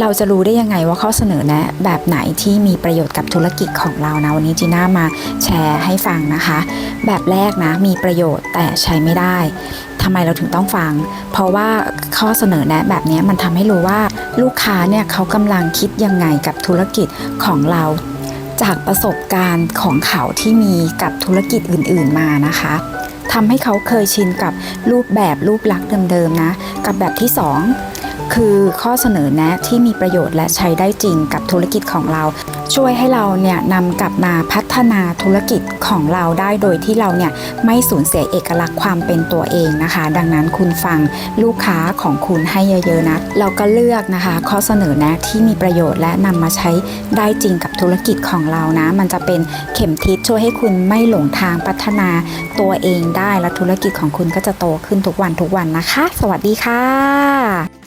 เราจะรู้ได้ยังไงว่าข้อเสนอแนะแบบไหนที่มีประโยชน์กับธุรกิจของเรานะ วันนี้จีน่ามาแชร์ให้ฟังนะคะ แบบแรกนะมีประโยชน์แต่ใช้ไม่ได้ทำไมเราถึงต้องฟัง เพราะว่าข้อเสนอแนะแบบนี้มันทำให้รู้ว่าลูกค้าเนี่ยเขากำลังคิดยังไงกับธุรกิจของเราจากประสบการณ์ของเขาที่มีกับธุรกิจอื่น ๆมานะคะทำให้เขาเคยชินกับรูปแบบรูปลักษณ์เดิมๆนะ กับแบบที่สอง คือข้อเสนอแนะที่มีประโยชน์และใช้ได้จริงกับธุรกิจของเรา ช่วยให้เราเนี่ยนำกลับมาพัฒนาธุรกิจของเราได้โดยที่เราเนี่ยไม่สูญเสียเอกลักษณ์ความเป็นตัวเองนะคะ ดังนั้นคุณฟังลูกค้าของคุณให้เยอะๆนะเราก็เลือกนะคะ ข้อเสนอแนะที่มีประโยชน์และนำมาใช้ได้จริงกับธุรกิจของเรานะ มันจะเป็นเข็มทิศช่วยให้คุณไม่หลงทางพัฒนาตัวเองได้และธุรกิจของคุณก็จะโตขึ้นทุกวันทุกวันนะคะ สวัสดีค่ะ